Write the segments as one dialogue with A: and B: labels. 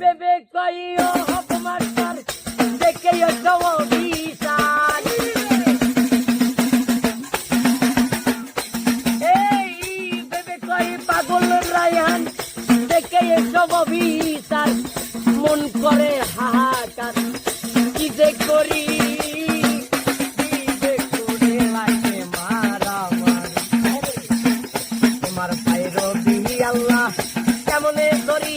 A: বেবে কইও হক মাস্টার দেখে সব বিশাল এই বেবে কই পাগল রায়হান দেখে সব বিশাল মন করে হাহাকার, কি যে করি, কি যে করে কেমনে করি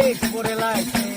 A: take for a.